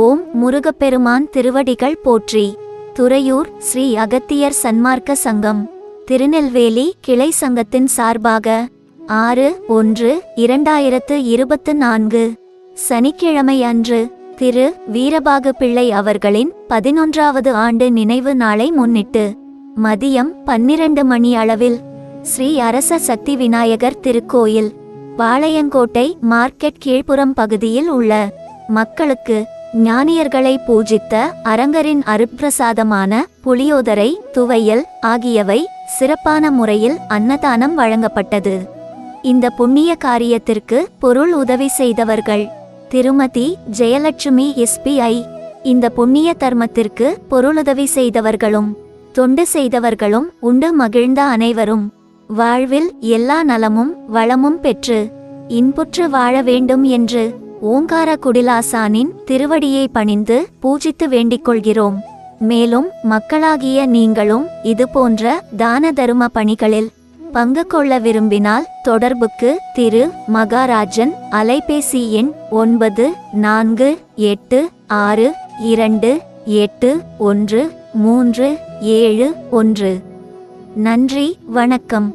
ஓம் முருகப்பெருமான் திருவடிகள் போற்றி. துறையூர் ஸ்ரீ அகத்தியர் சன்மார்க்க சங்கம். திருநெல்வேலி கிளை சங்கத்தின் சார்பாக ஆறு ஒன்று இரண்டாயிரத்து இருபத்து நான்கு. சனிக்கிழமை அன்று திரு வீரபாகு பிள்ளை அவர்களின் பதினொன்றாவது ஆண்டு நினைவு நாளை முன்னிட்டு மதியம் பன்னிரண்டு மணி அளவில் ஸ்ரீ அரச சக்தி விநாயகர் திருக்கோயில் பாளையங்கோட்டை மார்க்கெட் கீழ்ப்புறம் பகுதியில் உள்ள மக்களுக்கு ஞானியர்களை பூஜித்த அரங்கரின் அருப்பிரசாதமான புளியோதரை துவையல் ஆகியவை சிறப்பான முறையில் அன்னதானம் வழங்கப்பட்டது. இந்த புண்ணிய காரியத்திற்கு பொருள் உதவி செய்தவர்கள் திருமதி ஜெயலட்சுமி எஸ்பிஐ இந்த புண்ணிய தர்மத்திற்கு பொருளுதவி செய்தவர்களும் தொண்டு செய்தவர்களும் உண்டு மகிழ்ந்த அனைவரும். வாழ்வில் எல்லா நலமும் வளமும் பெற்று இன்புற்று வாழ வேண்டும் என்று ஓங்கார குடிலாசானின் திருவடியை பணிந்து பூஜித்து வேண்டிக் கொள்கிறோம் மேலும் மக்களாகிய நீங்களும் இது போன்ற தான தரும பணிகளில் பங்கு கொள்ள விரும்பினால் தொடர்புக்கு திரு மகாராஜன் அலைபேசி எண் ஒன்பது நான்கு எட்டு ஆறு இரண்டு எட்டு ஒன்று மூன்று ஏழு ஒன்று. நன்றி வணக்கம்.